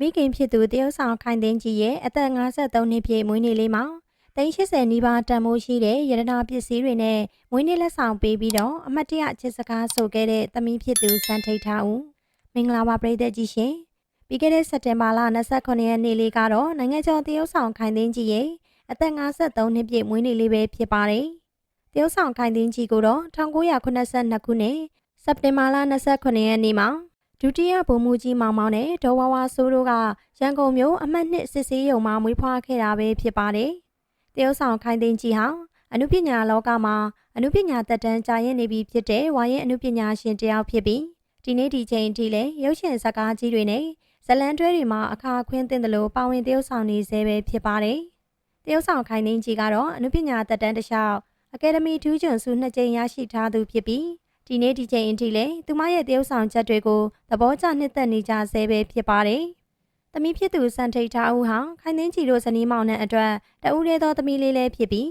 မိခင်ဖြစ်သူတရုတ်ဆောင်ခိုင်သိန်းကြီးရဲ့အသက်53နှစ်ပြည့်မွေးနေ့လေးမှာသိန်း80နီးပါးတန်မိုးရှိတဲ့ရတနာပစ္စည်းတွေနဲ့မွေးနေ့လက်ဆောင်ပေးပြီးတော့အမတ်တရချစ်စကားဆိုခဲ့တဲ့သမီးဖြစ်သူစံထိတ်ထားဦးမင်္ဂလာပါပရိသတ်ကြီးရှင်ပြီးခဲ့တဲ့စက်တင်ဘာလ29ရက်နေ့လေးကတော့နိုင်ငံကျော်တရုတ်ဆောင်ခိုင်သိန်းကြီးရဲ့အသက်53နှစ်ပြည့်မွေးနေ့လေးပဲဖြစ်ပါတယ်တရုတ်ဆောင်ခိုင်သိန်းကြီးကိုတော့1982ခုနှစ်စက်တင်ဘာလ29ရက်နေ့မှာ ဒုတိယဗိုလ်မှူးကြီးမောင်မောင်နဲ့ဒေါ်ဝါဝါဆိုးတို့ကရန်ကုန်မြို့အမှတ်နှစ်စစ်စေးရုံမှာမွေးဖွားခဲ့တာပဲဖြစ်ပါတယ်။တရုတ်ဆောင်ခိုင်သိန်းကြီးဟာအနုပညာလောကမှာအနုပညာသက်တမ်းကြာရင်နေပြီဖြစ်တဲ့ဝါရင်အနုပညာရှင်တစ်ယောက်ဖြစ်ပြီးဒီနေ့ဒီချိန်ထိလည်းရုပ်ရှင်ဇာတ်ကားကြီးတွေနဲ့ဇတ်လံတွဲတွေမှာအခါအခွင့်သင့်တယ်လို့ပါဝင်တရုတ်ဆောင်နေစေပဲဖြစ်ပါတယ်။တရုတ်ဆောင်ခိုင်သိန်းကြီးကတော့အနုပညာသက်တမ်းတစ်လျှောက်အကယ်ဒမီထူးချွန်ဆုနှစ်ကြိမ်ရရှိထားသူဖြစ်ပြီး ဒီနေ့ဒီချိန်အထိလည်းသူမရဲ့တရုပ်ဆောင်ချက်တွေကိုသဘောကျနှစ်သက်နေကြဆဲပဲဖြစ်ပါတယ်။သမီးဖြစ်သူစံထိတ်ထားဦးဟာခိုင်သိန်းချီတို့ဇနီးမောင်နှံအတွက်တဦးတည်းသောသမီးလေးလည်းဖြစ်ပြီး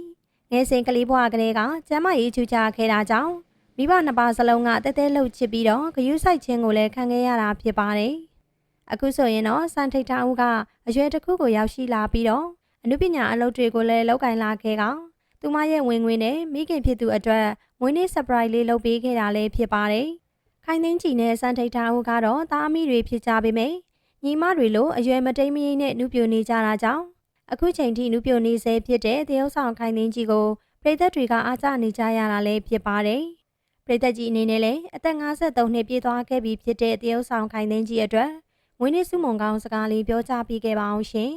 ငယ်စဉ်ကလေးဘဝကလေးကကျမ်းမာရေးချူချခဲ့တာကြောင့်မိဘနှစ်ပါးစလုံးကတဲတဲလှုပ်ချစ်ပြီးတော့ဂယုစိုက်ခြင်းကိုလည်းခံခဲ့ရတာဖြစ်ပါတယ်။အခုဆိုရင်တော့စံထိတ်ထားဦးကအရွယ်တစ်ခုကိုရောက်ရှိလာပြီးတော့အနုပညာအလုပ်တွေကိုလည်းလုပ်ကင်လာခဲ့ကောင် သူမရဲ့ဝင်ငွေနဲ့မိခင်ဖြစ်သူအတွက်မွေးနေ့ surprise လေးလုပ်ပေးခဲ့တာလည်းဖြစ်ပါတယ်။ခိုင်သိန်းချီနဲ့စံထိတ်ထားဦးကတော့သားအမိတွေဖြစ်ကြပေမယ့်ညီမတွေလိုအရွယ်မတိမ်မယိနဲ့နုပြိုနေကြတာကြောင့်အခုချိန်ထိနုပြိုနေစေဖြစ်တဲ့တရုတ်ဆောင်ခိုင်သိန်းကြီးကိုပြည်သက်တွေကအားကျနေကြရတာလည်းဖြစ်ပါတယ်။ပြည်သက်ကြီးအနေနဲ့လည်းအသက်53နှစ်ပြည့်သွားခဲ့ပြီဖြစ်တဲ့တရုတ်ဆောင်ခိုင်သိန်းကြီးအတွက်မွေးနေ့စုမုံကောင်းစကားလေးပြောကြားပေးခဲ့ပါအောင်ရှင်